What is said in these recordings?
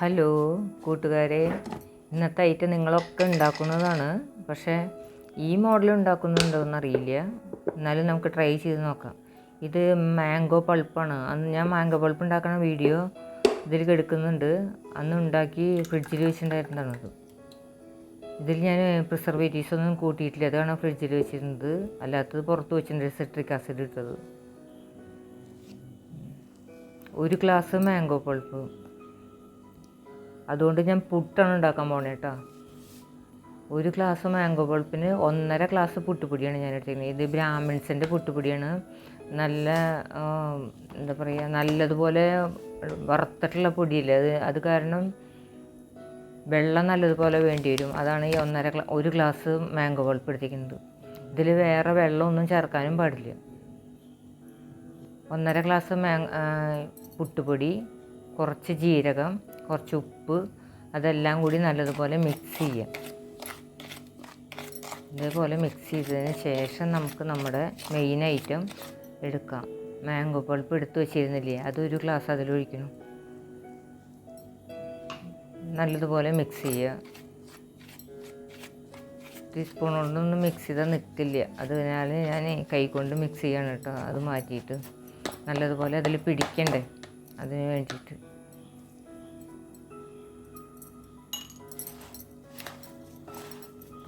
Hello കൂട്ടുകാരെ. ഇന്നത്തെ item നിങ്ങളൊക്കെ ഉണ്ടാക്കുന്നതാണ്. പക്ഷേ ഈ മോഡൽ ഉണ്ടാക്കുന്നുണ്ടോയെന്ന് അറിയില്ല എന്നാലും നമുക്ക് ട്രൈ ചെയ്ത് നോക്കാം. ഇത് മാംഗോ പൾപ്പാണ് അന്ന് ഞാൻ മാംഗോ പൾപ്പ് ഉണ്ടാക്കുന്ന വീഡിയോ ഇതിൽ കെടുക്കുന്നുണ്ട്. അന്ന് ഉണ്ടാക്കി ഫ്രിഡ്ജിൽ വെച്ചിട്ടുണ്ടായിരുന്നതാണത് ഇതിൽ ഞാൻ പ്രിസർവേറ്റീവ്സ് ഒന്നും കൂട്ടിയിട്ടില്ല. അതാണ് ഫ്രിഡ്ജിൽ വെച്ചിരുന്നത്. അല്ലാത്തത് പുറത്ത് വെച്ചിട്ടുണ്ട് സിട്രിക് ആസിഡ് ഇട്ടത്. ഒരു ഗ്ലാസ് മാംഗോ പൾപ്പ് അതുകൊണ്ട് ഞാൻ പുട്ടാണ് ഉണ്ടാക്കാൻ പോണേ കേട്ടോ ഒരു ഗ്ലാസ് മാംഗോ പൾപ്പിന് ഒന്നര ഗ്ലാസ് പുട്ടുപൊടിയാണ് ഞാൻ എടുത്തിരിക്കുന്നത്. ഇത് ബ്രാഹ്മിൺസിന്റെ പുട്ടുപൊടിയാണ്. നല്ല എന്താ പറയുക നല്ലതുപോലെ വറുത്തിട്ടുള്ള പൊടിയില്ല അത്? അത് കാരണം വെള്ളം നല്ലതുപോലെ വേണ്ടി വരും. അതാണ് ഈ ഒന്നര ഗ്ലാ ഒരു ഗ്ലാസ് മാംഗോ പൾപ്പ് എടുത്തിരിക്കുന്നത്. ഇതിൽ വേറെ വെള്ളമൊന്നും ചേർക്കാനും പാടില്ല. ഒന്നര ഗ്ലാസ് മാ പുട്ടുപൊടി കുറച്ച് ജീരകം കുറച്ച് ഉപ്പ് അതെല്ലാം കൂടി നല്ലതുപോലെ മിക്സ് ചെയ്യാം. ഇതേപോലെ മിക്സ് ചെയ്തതിന് ശേഷം നമുക്ക് നമ്മുടെ മെയിൻ ഐറ്റം എടുക്കാം. മാംഗോ പൾപ്പ് എടുത്ത് വെച്ചിരുന്നില്ലേ അതൊരു ഗ്ലാസ് അതിലൊഴിക്കണം നല്ലതുപോലെ മിക്സ് ചെയ്യുക ടീസ്പൂൺ കൊണ്ടൊന്നും മിക്സ് ചെയ്താൽ നിൽക്കില്ല അതിനാൽ ഞാൻ കൈ കൊണ്ട് മിക്സ് ചെയ്യണം കേട്ടോ. അത് മാറ്റിയിട്ട് നല്ലതുപോലെ അതിൽ പിടിക്കണ്ടേ? അതിന് വേണ്ടിയിട്ട്.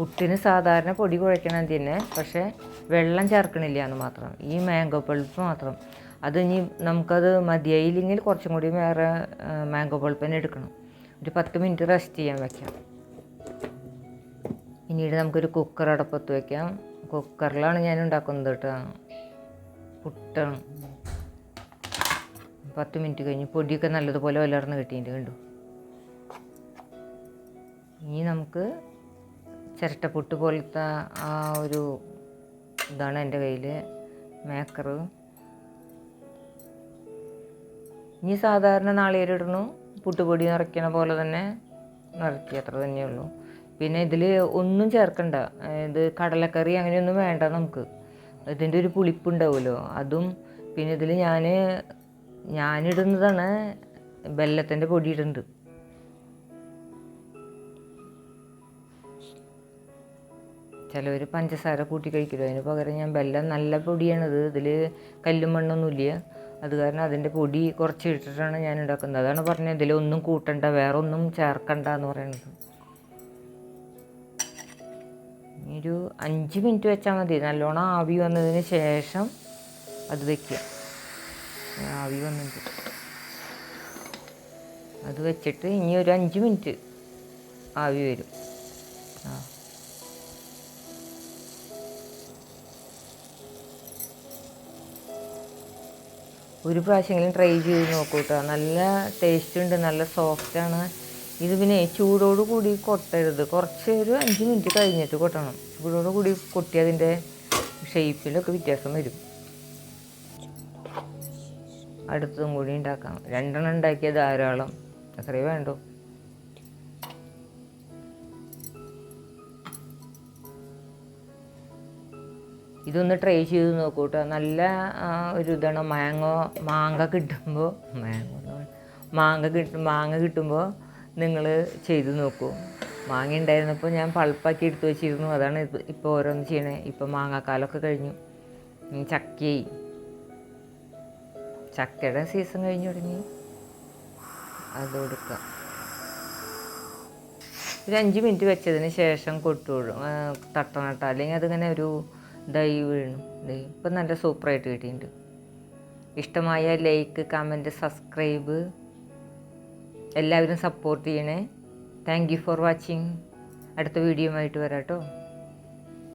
പുട്ടിന് സാധാരണ പൊടി കുഴയ്ക്കണം തന്നെ പക്ഷേ വെള്ളം ചേർക്കണില്ല എന്ന് മാത്രം. ഈ മാംഗോ പൾപ്പ് മാത്രം. അത് ഇനി നമുക്കത് മതിയായില്ലെങ്കിൽ കുറച്ചും കൂടി വേറെ മാംഗോ പൾപ്പ് തന്നെ എടുക്കണം. ഒരു പത്ത് മിനിറ്റ് റെസ്റ്റ് ചെയ്യാൻ വെക്കാം. പിന്നീട് നമുക്കൊരു കുക്കർ അടപ്പത്ത് വയ്ക്കാം കുക്കറിലാണ് ഞാൻ ഉണ്ടാക്കുന്നത് കേട്ടോ. പുട്ടാണ്. പത്ത് മിനിറ്റ് കഴിഞ്ഞ് പൊടിയൊക്കെ നല്ലതുപോലെ ഉലർന്ന് കിട്ടിയിട്ടുണ്ട് കണ്ടു? ഇനി നമുക്ക് ചിരട്ടപ്പുട്ട് പോലത്തെ ആ ഒരു ഇതാണ് എന്റെ കയ്യിൽ മേക്കറ് ഇനി സാധാരണ നാളികേരിടണു പുട്ടുപൊടി നിറയ്ക്കണ പോലെ തന്നെ നിറയ്ക്കുക അത്ര തന്നെയുള്ളൂ പിന്നെ ഇതിൽ ഒന്നും ചേർക്കണ്ട ഇത് കടലക്കറി അങ്ങനെയൊന്നും വേണ്ട നമുക്ക്. ഇതിന്റെ ഒരു പുളിപ്പുണ്ടാവുമല്ലോ അതും പിന്നെ ഇതിൽ ഞാൻ ഞാനിടുന്നതാണ് ബെല്ലത്തിന്റെ പൊടി ഇടുന്നത് ചിലവർ പഞ്ചസാര കൂട്ടി കഴിക്കില്ല അതിന് പകരം ഞാൻ വെല്ലം നല്ല പൊടിയാണിത്. ഇതിൽ കല്ലും മണ്ണൊന്നുമില്ല. അത് കാരണം അതിന്റെ പൊടി കുറച്ച് ഇട്ടിട്ടാണ് ഞാൻ ഉണ്ടാക്കുന്നത്. അതാണ് പറഞ്ഞത്. ഇതിലൊന്നും കൂട്ടണ്ട വേറെ ഒന്നും ചേർക്കണ്ട എന്ന് പറയുന്നത്. ഒരു അഞ്ച് മിനിറ്റ് വെച്ചാൽ മതി. നല്ലോണം ആവി വന്നതിന് ശേഷം അത് വെക്കുക. ആവി വന്നിട്ട്. അത് വെച്ചിട്ട് ഇനി ഒരു അഞ്ച് മിനിറ്റ് ആവി വരും. ആ. ഒരു പ്രാവശ്യമെങ്കിലും ട്രൈ ചെയ്ത് നോക്കൂ കേട്ടോ നല്ല ടേസ്റ്റ് ഉണ്ട് നല്ല സോഫ്റ്റാണ് ഇത് പിന്നെ ചൂടോട് കൂടി കൊട്ടരുത്. കുറച്ച് ഒരു അഞ്ച് മിനിറ്റ് കഴിഞ്ഞിട്ട് കൊട്ടണം. ചൂടോട് കൂടി കൊട്ടി അതിന്റെ ഷേപ്പിലൊക്കെ വ്യത്യാസം വരും. അടുത്തതും കൂടി ഉണ്ടാക്കാം. രണ്ടെണ്ണം ഉണ്ടാക്കിയ ധാരാളം. അത്രയേ വേണ്ടൂ. ഇതൊന്ന് ട്രൈ ചെയ്ത് നോക്കൂ കേട്ടോ നല്ല ഒരു ഇതാണ്. മാങ്ങോ മാങ്ങ കിട്ടുമ്പോൾ മാങ്ങോ മാങ്ങ കിട്ടും മാങ്ങ കിട്ടുമ്പോൾ നിങ്ങൾ ചെയ്ത് നോക്കൂ. മാങ്ങ ഉണ്ടായിരുന്നപ്പോൾ ഞാൻ പൾപ്പാക്കി എടുത്തു വെച്ചിരുന്നു. അതാണ് ഇപ്പോൾ ഓരോന്ന് ചെയ്യണേ. ഇപ്പോൾ മാങ്ങാക്കാലമൊക്കെ കഴിഞ്ഞു. ചക്കയായി ചക്കയുടെ സീസൺ കഴിഞ്ഞു തുടങ്ങി. അത് കൊടുക്കാം ഒരു അഞ്ച് മിനിറ്റ് വെച്ചതിന് ശേഷം കൊട്ടു തട്ടനട്ട അല്ലെങ്കിൽ അതിങ്ങനെ ഒരു ഇതായി വീണു. ദേ ഇപ്പം നല്ല സൂപ്പറായിട്ട് കിട്ടിയിട്ടുണ്ട്. ഇഷ്ടമായ ലൈക്ക് കമന്റ് സബ്സ്ക്രൈബ് എല്ലാവരും സപ്പോർട്ട് ചെയ്യണേ. താങ്ക് യു ഫോർ വാച്ചിങ് അടുത്ത വീഡിയോ ആയിട്ട് വരാം കേട്ടോ